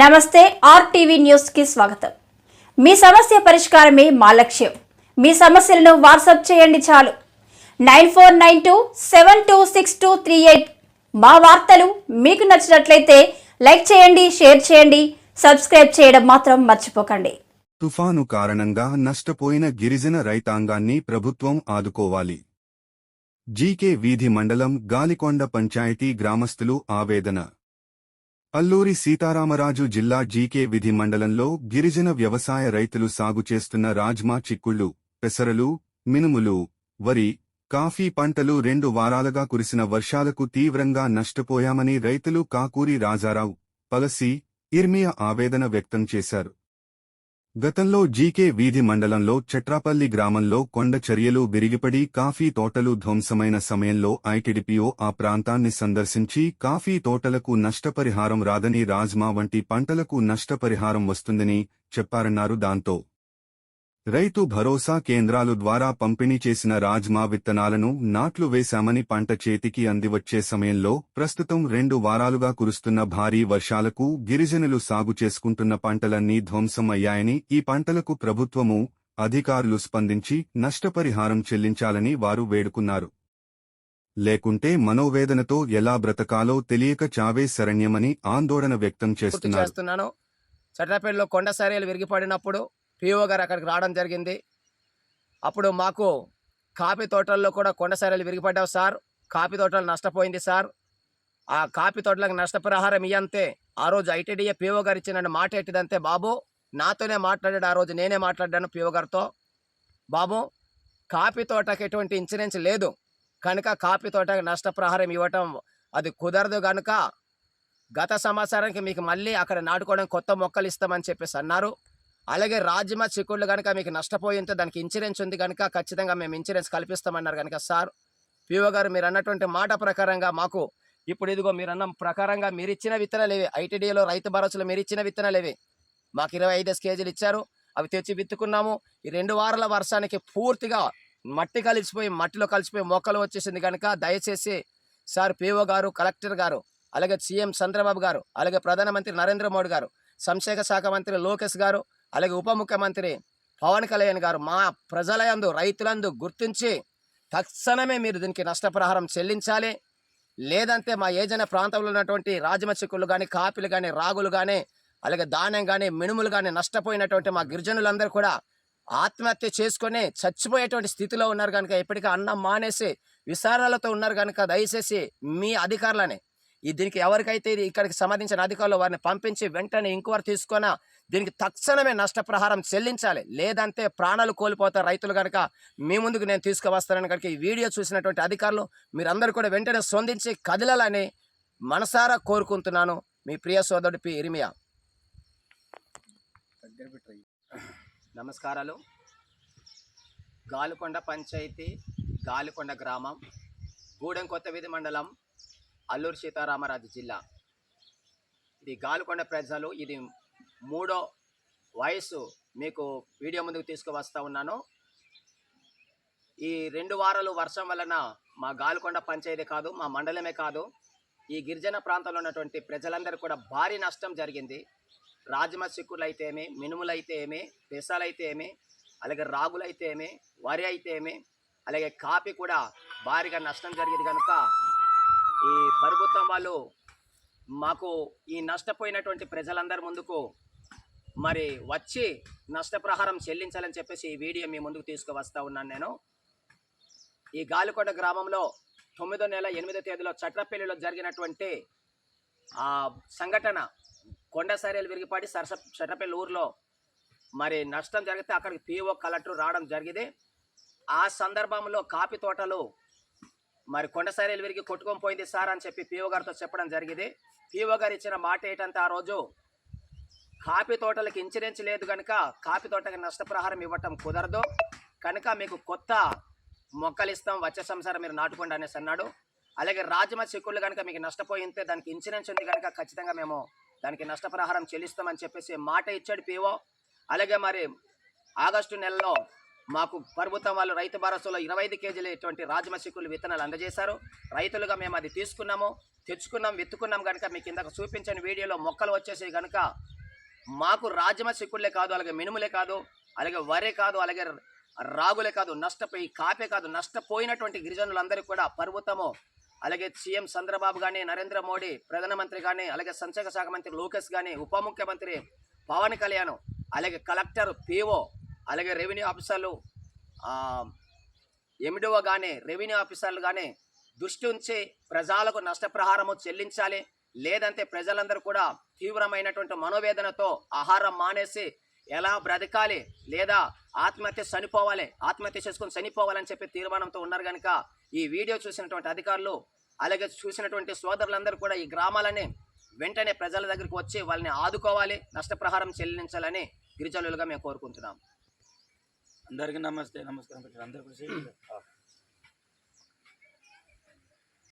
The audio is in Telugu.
నమస్తే ఆర్టీవీ న్యూస్కి స్వాగతం. మీ సమస్య పరిష్కారమే మా లక్ష్యం. మీ సమస్యలను వాట్సాప్ చేయండి చాలు. Nine four nine two seven two six two three eight మా వార్తలు మీకు నచ్చినట్లయితే లైక్ చేయండి షేర్ చేయండి సబ్స్క్రైబ్ చేయడం మాత్రం మర్చిపోకండి. తుఫాను కారణంగా నష్టపోయిన గిరిజన రైతాంగాన్ని ప్రభుత్వం ఆదుకోవాలి. జీకే వీధి మండలం గాలికొండ పంచాయతీ గ్రామస్తులు ఆవేదన. అల్లూరి సీతారామరాజు జిల్లా జీకే విధి మండలంలో గిరిజన వ్యవసాయ రైతులు సాగు చేస్తున్న రాజ్మా చిక్కుళ్ళు పెసరలు మినుములు వరి కాఫీ పంటలు రెండు వారాలుగా కురిసిన వర్షాలకు తీవ్రంగా నష్టపోయామని రైతులు కాకూరి రాజారావు పలసి ఇర్మియా ఆవేదన వ్యక్తం చేశారు. గతంలో జీకే వీధి మండలంలో చట్రాపల్లి గ్రామంలో కొండ చర్యలు విరిగిపడి కాఫీ తోటలు ధ్వంసమైన సమయంలో ఐటిడిపిఓ ఆ ప్రాంతాన్ని సందర్శించి కాఫీ తోటలకు నష్టపరిహారం రాదని రాజ్మా వంటి పంటలకు నష్టపరిహారం వస్తుందని చెప్పారన్నారు దాంతో. రైతు భరోసా కేంద్రాలు ద్వారా పంపిణీ చేసిన రాజ్మా విత్తనాలను నాట్లు వేశామని పంట చేతికి అందివచ్చే సమయంలో ప్రస్తుతం రెండు వారాలుగా కురుస్తున్న భారీ వర్షాలకు గిరిజనులు సాగు చేసుకుంటున్న పంటలన్నీ ధ్వంసం అయ్యాయని ఈ పంటలకు ప్రభుత్వము అధికారులు స్పందించి నష్టపరిహారం చెల్లించాలని వారు వేడుకున్నారు. లేకుంటే మనోవేదనతో ఎలా బ్రతకాలో తెలియక చావే శరణ్యమని ఆందోళన వ్యక్తం చేస్తున్నారు. చేస్తున్నాను. చట్టాపేటలో కొండ సరేలు విరిగిపడినప్పుడు పిఓ గారు అక్కడికి రావడం జరిగింది. అప్పుడు మాకు కాఫీ తోటల్లో కూడా కొండసారలు విరిగిపడ్డావు సార్. కాఫీ తోటలు నష్టపోయింది సార్. ఆ కాఫీ తోటలకు నష్టపరిహారం ఇయ్యంతే ఆ రోజు ఐటీడీఏ పిఓ గారు ఇచ్చిన మాట ఎట్టిదంతే బాబు నాతోనే మాట్లాడాడు ఆ రోజు నేనే మాట్లాడాను పిఓ గారితో. బాబు కాఫీ తోటకి ఎటువంటి ఇన్సూరెన్స్ లేదు. కనుక కాఫీ తోటకు నష్టప్రహారం ఇవ్వటం అది కుదరదు కనుక గత సంవత్సరానికి మీకు మళ్ళీ అక్కడ నాటుకోవడం కొత్త మొక్కలు ఇస్తామని చెప్పేసి అన్నారు. అలాగే రాజమా చిక్కుళ్ళు కనుక మీకు నష్టపోయింటే దానికి ఇన్సూరెన్స్ ఉంది కనుక ఖచ్చితంగా మేము ఇన్సూరెన్స్ కల్పిస్తామన్నారు కనుక సార్. పిఓ గారు మీరు అన్నటువంటి మాట ప్రకారంగా మాకు ఇప్పుడు ఇదిగో మీరు అన్న ప్రకారంగా మీరు ఇచ్చిన విత్తనాలు ఇవి ఐటీడీలో రైతు భరోసాలో మీరు ఇచ్చిన విత్తనాలు ఇవి మాకు ఇరవై ఐదు కేజీలు ఇచ్చారు. అవి తెచ్చి విత్తుకున్నాము. ఈ రెండు వారాల వర్షానికి పూర్తిగా మట్టి కలిసిపోయి మట్టిలో కలిసిపోయి మొక్కలు వచ్చేసింది కనుక దయచేసి సార్ పిఓ గారు కలెక్టర్ గారు అలాగే సీఎం చంద్రబాబు గారు అలాగే ప్రధానమంత్రి నరేంద్ర మోడీ గారు సంక్షేమ శాఖ మంత్రి లోకేష్ గారు అలాగే ఉప ముఖ్యమంత్రి పవన్ కళ్యాణ్ గారు మా ప్రజలయందు రైతులందు గుర్తించి తక్షణమే మీరు దీనికి నష్టపరిహారం చెల్లించాలి. లేదంటే మా ఏజైనా ప్రాంతంలో ఉన్నటువంటి రాజమచిక్కులు కానీ కాపీలు కానీ రాగులు కానీ అలాగే ధాన్యం కానీ మినుములు కానీ నష్టపోయినటువంటి మా గిరిజనులందరూ కూడా ఆత్మహత్య చేసుకొని చచ్చిపోయేటువంటి స్థితిలో ఉన్నారు కనుక ఇప్పటికీ అన్నం మానేసి విచారణలతో ఉన్నారు కనుక దయచేసి మీ అధికారులని ఈ దీనికి ఎవరికైతే ఇక్కడికి సంబంధించిన అధికారులు వారిని పంపించి వెంటనే ఇంక్వైరీ తీసుకొని దీనికి తక్షణమే నష్టపరిహారం చెల్లించాలి. లేదంటే ప్రాణాలు కోల్పోతారు రైతులు కనుక మీ ముందుకు నేను తీసుకువస్తానని కనుక ఈ వీడియో చూసినటువంటి అధికారులు మీరందరూ కూడా వెంటనే స్పందించి కదలాలని మనసారా కోరుకుంటున్నాను. మీ ప్రియ సోదరుడి పి. ఇరిమియా. నమస్కారాలు. గాలికొండ పంచాయతీ గాలికొండ గ్రామం గూడెం కొత్తవీధి మండలం అల్లూరు సీతారామరాజు జిల్లా. ఇది గాలికొండ ప్రజలు ఇది మూడో వయసు మీకు వీడియో ముందుకు తీసుకువస్తా ఉన్నాను. ఈ రెండు వారాలు వర్షం వలన మా గాలికొండ పంచాయతీ కాదు మా మండలమే కాదు. ఈ గిరిజన ప్రాంతంలో ఉన్నటువంటి ప్రజలందరూ కూడా భారీ నష్టం జరిగింది. రాజమ చిక్కులు అయితే ఏమి మినుములు అయితే ఏమి పెసాలు అయితే ఏమి అలాగే రాగులు అయితే ఏమి వరి అయితే ఏమి అలాగే కాపీ కూడా భారీగా నష్టం జరిగింది కనుక ఈ ప్రభుత్వం వాళ్ళు మాకు ఈ నష్టపోయినటువంటి ప్రజలందరి ముందుకు మరి వచ్చి నష్టప్రహారం చెల్లించాలని చెప్పేసి ఈ వీడియో మీ ముందుకు తీసుకువస్తా ఉన్నాను నేను. ఈ గాలికొండ గ్రామంలో తొమ్మిదో నెల ఎనిమిదో తేదీలో చట్రపల్లిలో జరిగినటువంటి ఆ సంఘటన కొండ సైరలు విరిగిపడి సరస చట్రపల్లి ఊర్లో మరి నష్టం జరిగితే అక్కడికి పిఓ కలెక్టర్ రావడం జరిగింది. ఆ సందర్భంలో కాఫీ తోటలు మరి కొండ సైరలు విరిగి కొట్టుకొని పోయింది సార్ అని చెప్పి పిఓ గారితో చెప్పడం జరిగింది. పిఓ గారు ఇచ్చిన మాట ఏంటంటే ఆ రోజు కాఫీ తోటలకు ఇన్సూరెన్స్ లేదు కనుక కాఫీ తోటకి నష్టపరిహారం ఇవ్వటం కుదరదు. కనుక మీకు కొత్త మొక్కలు ఇస్తాం వచ్చే సంవత్సరం మీరు నాటుకోండి అనేసి అన్నాడు. అలాగే రాజమ చిక్కుళ్ళు కనుక మీకు నష్టపోయింటే దానికి ఇన్సూరెన్స్ ఉంది కనుక ఖచ్చితంగా మేము దానికి నష్టపరిహారం చెల్లిస్తామని చెప్పేసి మాట ఇచ్చాడు పిఓ అలాగే మరి ఆగస్టు నెలలో మాకు ప్రభుత్వం వాళ్ళు రైతు భరోసాలో ఇరవై ఐదు కేజీలు ఇటువంటి రాజమ చిక్కులు విత్తనాలు అందజేశారు. రైతులుగా మేము అది తీసుకున్నాము తెచ్చుకున్నాం విత్తుకున్నాం కనుక మీకు ఇందాక చూపించిన వీడియోలో మొక్కలు వచ్చేసి కనుక మాకు రాజ్యమ చిక్కుళ్ళే కాదు అలాగే మినుములే కాదు అలాగే వరే కాదు అలాగే రాగులే కాదు నష్టపోయి కాపే కాదు నష్టపోయినటువంటి గిరిజనులందరికీ కూడా పర్వతము అలాగే సీఎం చంద్రబాబు కానీ నరేంద్ర మోడీ ప్రధానమంత్రి కానీ అలాగే సంక్షేమ శాఖ మంత్రి లోకేష్ కానీ ఉప ముఖ్యమంత్రి పవన్ కళ్యాణ్ అలాగే కలెక్టర్ పీఓ అలాగే రెవెన్యూ ఆఫీసర్లు ఎమిడిఓ కానీ రెవెన్యూ ఆఫీసర్లు కానీ దృష్టి ఉంచి ప్రజలకు నష్టప్రహారము చెల్లించాలి. లేదంటే ప్రజలందరూ కూడా తీవ్రమైనటువంటి మనోవేదనతో ఆహారం మానేసి ఎలా బ్రతకాలి లేదా ఆత్మహత్య చనిపోవాలి ఆత్మహత్య చేసుకొని చనిపోవాలని చెప్పి తీర్మానంతో ఉన్నారు కనుక ఈ వీడియో చూసినటువంటి అధికారులు అలాగే చూసినటువంటి సోదరులందరూ కూడా ఈ గ్రామాలని వెంటనే ప్రజల దగ్గరికి వచ్చి వాళ్ళని ఆదుకోవాలి నష్టప్రహారం చెల్లించాలని గిరిజనులుగా మేము కోరుకుంటున్నాం. అందరికీ నమస్తే నమస్కారం అందరికీ